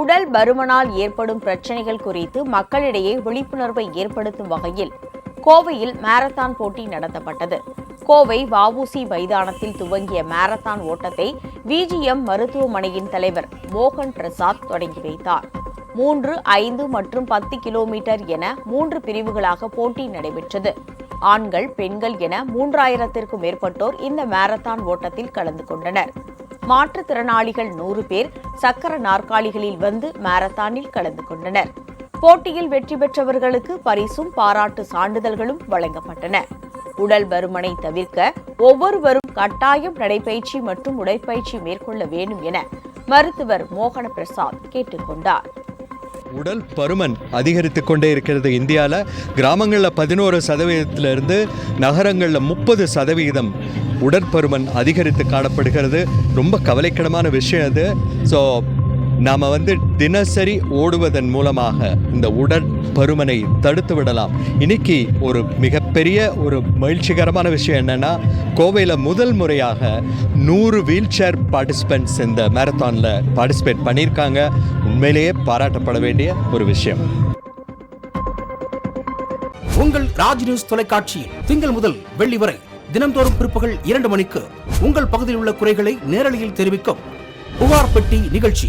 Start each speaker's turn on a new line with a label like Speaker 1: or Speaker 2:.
Speaker 1: உடல் பருமனால் ஏற்படும் பிரச்சனைகள் குறித்து மக்களிடையே விழிப்புணர்வை ஏற்படுத்தும் வகையில் கோவையில் மாரத்தான் போட்டி நடத்தப்பட்டது. கோவை வஉசி மைதானத்தில் துவங்கிய மாரத்தான் ஓட்டத்தை விஜிஎம் மருத்துவமனையின் தலைவர் மோகன் பிரசாத் தொடங்கி வைத்தார். மூன்று ஐந்து மற்றும் பத்து கிலோமீட்டர் என மூன்று பிரிவுகளாக போட்டி நடைபெற்றது. ஆண்கள் பெண்கள் என மூன்றாயிரத்திற்கும் மேற்பட்டோர் இந்த மாரத்தான் ஓட்டத்தில் கலந்து கொண்டனர். மாற்றுத்திறனாளிகள் நூறு பேர் சக்கர நாற்காலிகளில் வந்து மாரத்தானில் கலந்து கொண்டனர். போட்டியில் வெற்றி பெற்றவர்களுக்கு பரிசும் பாராட்டு சான்றிதழ்களும் வழங்கப்பட்டன. உடல் பருமனை தவிர்க்க ஒவ்வொருவரும் கட்டாயம் நடைபயிற்சி மற்றும் உடற்பயிற்சி மேற்கொள்ள வேண்டும் என மருத்துவர் மோகன பிரசாத் கேட்டுக்கொண்டார்.
Speaker 2: உடல் பருமன் அதிகரித்து கொண்டே இருக்கிறது. இந்தியாவில் கிராமங்களில் பதினோரு சதவீதத்திலிருந்து நகரங்களில் முப்பது சதவீதம் உடற்பருமன் அதிகரித்து காணப்படுகிறது. ரொம்ப கவலைக்கிடமான விஷயம் அது. ஸோ நாம் வந்து தினசரி ஓடுவதன் மூலமாக இந்த உடற்பருமனை தடுத்து விடலாம். இன்னைக்கு ஒரு மிகப்பெரிய ஒரு மகிழ்ச்சிகரமான விஷயம் என்னென்னா கோவையில் முதல் முறையாக நூறு வீல் சேர் பார்ட்டிசிபெண்ட்ஸ் இந்த மேரத்தானில் பார்ட்டிசிபேட் பண்ணியிருக்காங்க. உண்மையிலேயே பாராட்டப்பட வேண்டிய ஒரு விஷயம்.
Speaker 3: உங்கள் ராஜ் நியூஸ் தொலைக்காட்சியில் திங்கள் முதல் வெள்ளி வரை தினந்தோறும் பிற்பகல் இரண்டு மணிக்கு உங்கள் பகுதியில் உள்ள குறைகளை நேரலையில் தெரிவிக்கும் புகார் பெட்டி நிகழ்ச்சி.